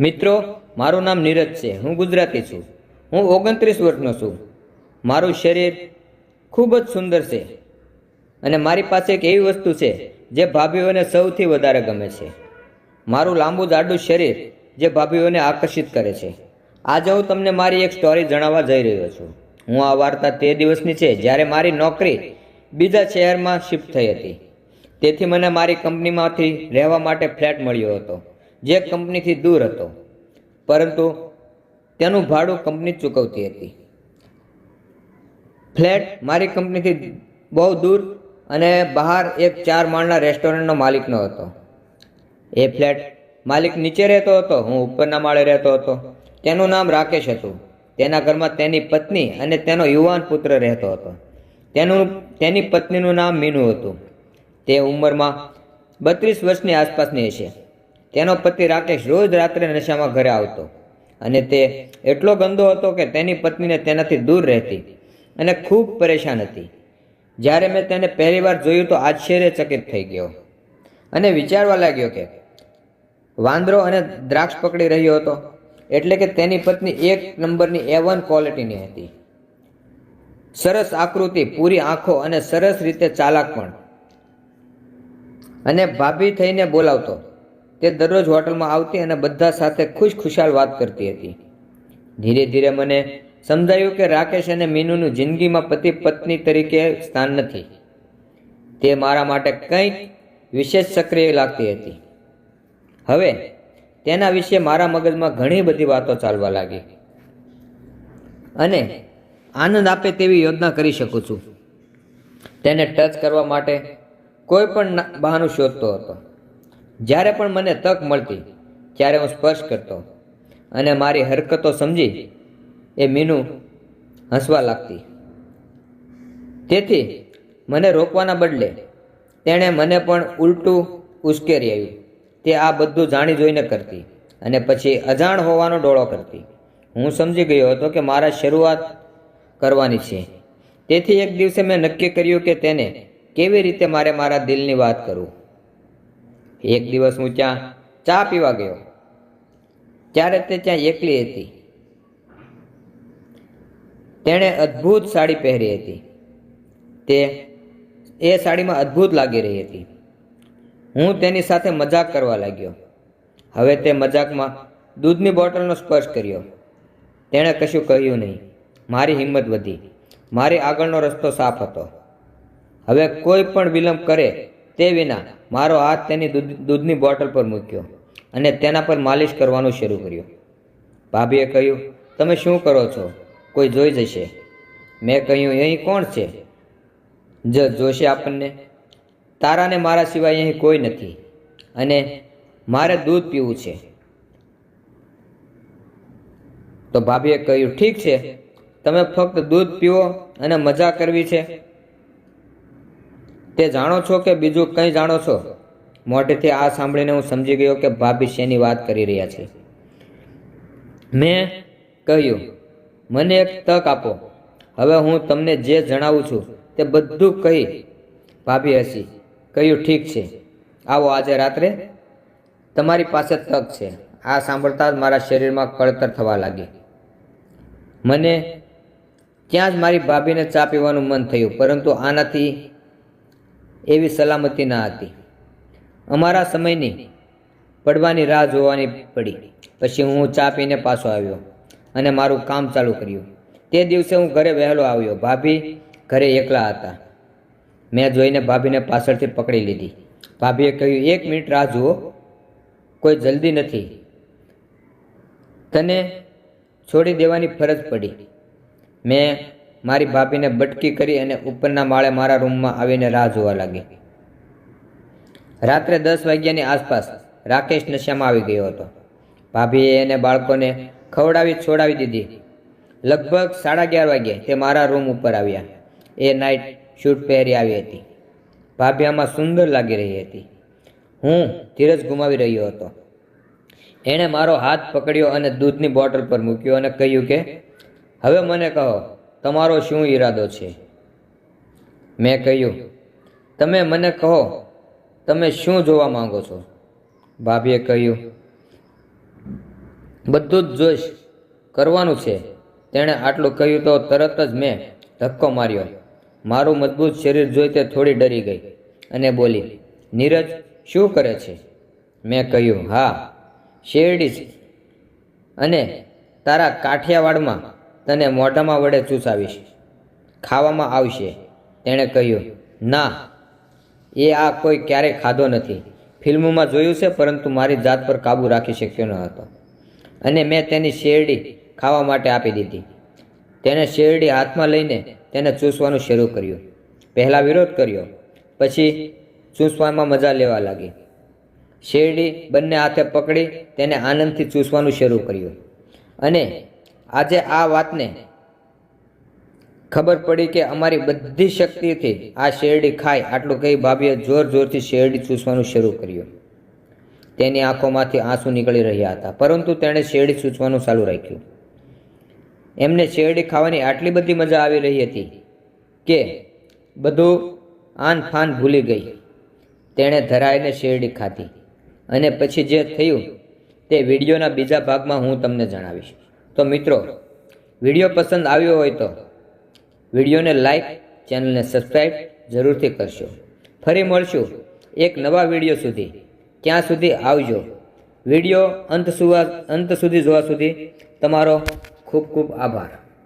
મિત્રો, મારું નામ નીરજ છે. હું ગુજરાતી છું. હું ઓગણત્રીસ વર્ષનો છું. મારું શરીર ખૂબ જ સુંદર છે અને મારી પાસે એક એવી વસ્તુ છે જે ભાભીઓને સૌથી વધારે ગમે છે. મારું લાંબુ જાડું શરીર જે ભાભીઓને આકર્ષિત કરે છે. આજે હું તમને મારી એક સ્ટોરી જણાવવા જઈ રહ્યો છું. હું આ વાર્તા તે દિવસની છે જ્યારે મારી નોકરી બીજા શહેરમાં શિફ્ટ થઈ હતી. તેથી મને મારી કંપનીમાંથી રહેવા માટે ફ્લેટ મળ્યો હતો. જે કંપનીથી દૂર હતો. પરંતુ તેનું ભાડું કંપની ચૂકવતી હતી. ફ્લેટ મારી કંપનીથી બહુ દૂર અને બહાર એક ચાર માળના રેસ્ટોરન્ટનો માલિકનો હતો. એ ફ્લેટ માલિક નીચે રહેતો હતો, હું ઉપરના માળે રહેતો હતો. તેનું નામ રાકેશ હતું. તેના ઘરમાં તેની પત્ની અને તેનો યુવાન પુત્ર રહેતો હતો. તેનું, તેની પત્નીનું નામ મીનુ હતું. તે ઉંમરમાં બત્રીસ વર્ષની આસપાસની હશે. તેનો પતિ રાકેશ રોજ રાત્રે નશામાં ઘરે આવતો. અને તે એટલો ગંદો હતો કે તેની પત્નીને તેનાથી દૂર રહેતી અને ખૂબ પરેશાન હતી. જ્યારે મેં તેને પહેલીવાર જોયું તો આશ્ચર્યચકિત થઈ ગયો. અને વિચારવા લાગ્યો કે વાંદરો અને દ્રાક્ષ પકડી રહ્યો હતો એટલે કે તેની પત્ની એક નંબરની એ વન ક્વોલિટીની હતી. સરસ આકૃતિ, પૂરી આંખો અને સરસ રીતે ચાલાક પણ. અને ભાભી થઈને બોલાવતો તે દરરોજ હોટલમાં આવતી અને બધા સાથે ખુશ ખુશાલ વાત કરતી હતી. ધીરે ધીરે મને સમજાયું કે રાકેશ અને મીનુનું જિંદગીમાં પતિ પત્ની તરીકે સ્થાન નથી. તે મારા માટે કંઈક વિશેષ સક્રિય લાગતી હતી. હવે તેના વિશે મારા મગજમાં ઘણી બધી વાતો ચાલવા લાગી. અને આનંદ આપે તેવી યોજના કરી શકું છું. તેને ટચ કરવા માટે કોઈ પણ બહાનું શોધતો હતો. જ્યારે પણ મને તક મળતી, ત્યારે હું સ્પર્શ કરતો અને મારી હરકતો સમજી એ મીનુ હસવા લાગતી. તેથી મને રોકવાના બદલે તેણે મને પણ ઉલટું ઉશ્કેરી આવ્યું. તે આ બધું જાણી જોઈને કરતી અને પછી અજાણ હોવાનો ડોળો કરતી. હું સમજી ગયો હતો કે મારા શરૂઆત કરવાની છે. તેથી એક દિવસે મેં નક્કી કર્યું કે તેને કેવી રીતે મારે મારા દિલની વાત કરું. એક દિવસ હું ત્યાં ચા પીવા ગયો. ત્યારે તે ત્યાં એકલી હતી. તેણે અદ્ભુત સાડી પહેરી હતી. તે, એ સાડીમાં અદ્ભુત લાગી રહી હતી. હું તેની સાથે મજાક કરવા લાગ્યો. હવે તે મજાકમાં દૂધની બોટલનો સ્પર્શ કર્યો. તેણે કશું કહ્યું નહીં. મારી હિંમત વધી. મારી આગળનો રસ્તો સાફ હતો. હવે કોઈ પણ વિલંબ કરે તે વિના મારો હાથ તેની દૂધ દૂધની બોટલ પર મૂક્યો અને તેના પર માલિશ કરવાનું શરૂ કર્યું. ભાભીએ કહ્યું, તમે શું કરો છો? કોઈ જોઈ જશે. મેં કહ્યું, અહીં કોણ છે? જ જોશે આપણને. તારાને મારા સિવાય અહીં કોઈ નથી અને મારે દૂધ પીવું છે. તો ભાભીએ કહ્યું, ઠીક છે. તમે ફક્ત દૂધ પીવો અને મજા કરવી છે. તે જાણો છો કે બીજું કંઈ જાણો છો? મોઢેથી આ સાંભળીને હું સમજી ગયો કે ભાભી શેની વાત કરી રહ્યા છે. મેં કહ્યું, મને એક તક આપો. હવે હું તમને જે જણાવું છું તે બધું કહી. ભાભી હસી, કહ્યું, ઠીક છે. આવો આજે રાત્રે. તમારી પાસે તક છે. આ સાંભળતા જ મારા શરીરમાં કળતર થવા લાગી. મને ત્યાં જ મારી ભાભીને ચા પીવાનું મન થયું, પરંતુ આનાથી એવી સલામતી ના હતી. અમારા સમયની પડવાની રાહ જોવાની પડી. પછી હું ચા પીને પાછો આવ્યો અને મારું કામ ચાલુ કર્યું. તે દિવસે હું ઘરે વહેલો આવ્યો. ભાભી ઘરે એકલા હતા. મેં જોઈને ભાભીને પાછળથી પકડી લીધી. ભાભીએ કહ્યું, એક મિનિટ રાહ જુઓ. કોઈ જલ્દી નથી. તને છોડી દેવાની ફરજ પડી. મેં મારી ભાભીને બટકી કરી અને ઉપરના માળે મારા રૂમમાં આવીને રાહ જોવા લાગી. રાત્રે દસ વાગ્યાની આસપાસ રાકેશ નશામાં આવી ગયો હતો. ભાભીએ એને બાળકોને ખવડાવી છોડાવી દીધી. લગભગ સાડા અગિયાર વાગે તે મારા રૂમ ઉપર આવ્યા. એ નાઇટ શૂટ પહેરી આવી હતી. ભાભી આમાં સુંદર લાગી રહી હતી. હું ધીરજ ગુમાવી રહ્યો હતો. એણે મારો હાથ પકડ્યો અને દૂધની બોટલ પર મૂક્યો અને કહ્યું કે, હવે મને કહો તમારો શું ઈરાદો છે? મેં કહ્યું, તમે મને કહો, તમે શું જોવા માંગો છો? ભાભીએ કહ્યું, બધું જ જોઈશ, કરવાનું છે. તેણે આટલું કહ્યું તો તરત જ મેં ધક્કો માર્યો. મારું મજબૂત શરીર જોઈ તે થોડી ડરી ગઈ અને બોલી, નીરજ, શું કરે છે? મેં કહ્યું, હા, શેરડી છે અને તારા કાઠિયાવાડમાં તને મોઢામાં વડે ચૂસાવીશ ખાવામાં આવશે. તેણે કહ્યું, ના, એ આ કોઈ ક્યારેય ખાધો નથી. ફિલ્મોમાં જોયું છે, પરંતુ મારી જાત પર કાબૂ રાખી શક્યો ન હતો. અને મેં તેની શેરડી ખાવા માટે આપી દીધી. તેણે શેરડી હાથમાં લઈને તેને ચૂસવાનું શરૂ કર્યું. પહેલાં વિરોધ કર્યો, પછી ચૂસવામાં મજા લેવા લાગી. શેરડી બંને હાથે પકડી તેને આનંદથી ચૂસવાનું શરૂ કર્યું. અને આજે આ વાતને ખબર પડી કે અમારી બધી શક્તિથી આ શેરડી ખાય આટલું કહી ભાભીએ જોર જોરથી શેરડી ચૂસવાનું શરૂ કર્યું. તેની આંખોમાંથી આંસુ નીકળી રહ્યા હતા, પરંતુ તેણે શેરડી ચૂસવાનું ચાલુ રાખ્યું. એમને શેરડી ખાવાની આટલી બધી મજા આવી રહી હતી કે બધું આન ફાન ભૂલી ગઈ. તેણે ધરાઈને શેરડી ખાધી અને પછી જે થયું તે વિડીયોના બીજા ભાગમાં હું તમને જણાવીશ. તો મિત્રો, વીડિયો પસંદ આવ્યો હોય તો વિડીયોને લાઈક ચેનલને સબસ્ક્રાઈબ જરૂરથી કરશો. ફરી મળશું એક નવા વીડિયો સુધી. ત્યાં સુધી આવજો. વીડિયો અંત સુવા અંત સુધી જોવા સુધી તમારો ખૂબ ખૂબ આભાર.